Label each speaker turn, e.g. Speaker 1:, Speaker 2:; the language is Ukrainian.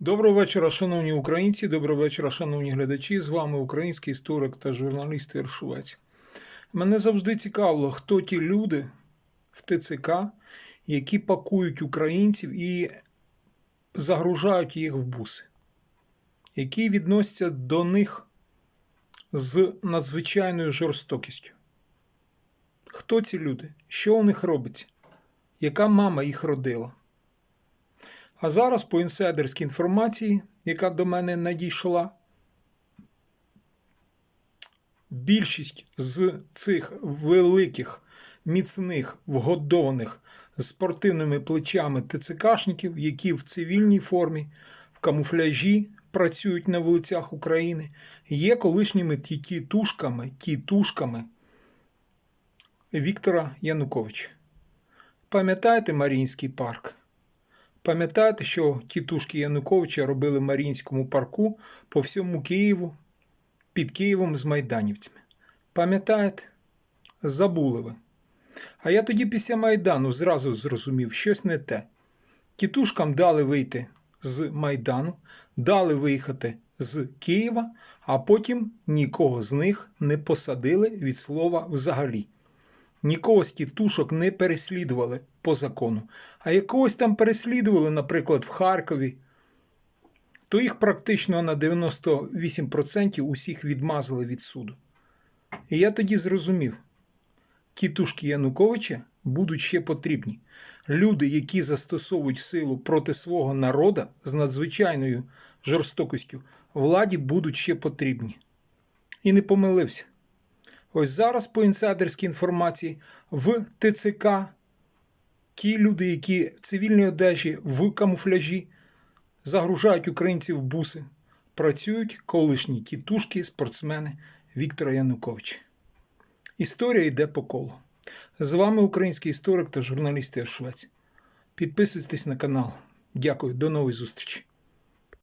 Speaker 1: Доброго вечора, шановні українці, доброго вечора, шановні глядачі. З вами український історик та журналіст Іршувець. Мене завжди цікавило, хто ті люди в ТЦК, які пакують українців і загружають їх в буси, які відносяться до них з надзвичайною жорстокістю. Хто ці люди? Що у них робиться? Яка мама їх родила? А зараз по інсайдерській інформації, яка до мене надійшла, більшість з цих великих, міцних, вгодованих спортивними плечами ТЦКшників, які в цивільній формі, в камуфляжі працюють на вулицях України, є колишніми тітушками, тітушками Віктора Януковича. Пам'ятаєте Маріїнський парк? Пам'ятаєте, що тітушки Януковича робили в Маріїнському парку по всьому Києву під Києвом з майданівцями? Пам'ятаєте? Забули ви. А я тоді після Майдану зразу зрозумів, щось не те. Тітушкам дали вийти з Майдану, дали виїхати з Києва, а потім нікого з них не посадили від слова взагалі. Нікого з тітушок не переслідували по закону. А якогось там переслідували, наприклад, в Харкові, то їх практично на 98% усіх відмазали від суду. І я тоді зрозумів, тітушки Януковича будуть ще потрібні. Люди, які застосовують силу проти свого народа з надзвичайною жорстокістю, владі будуть ще потрібні. І не помилився. Ось зараз по інсайдерській інформації в ТЦК ті люди, які в цивільній одежі в камуфляжі загружають українців в буси, працюють колишні тітушки, спортсмени Віктора Януковича. Історія йде по колу. З вами український історик та журналіст Швець. Підписуйтесь на канал. Дякую, до нової зустрічі.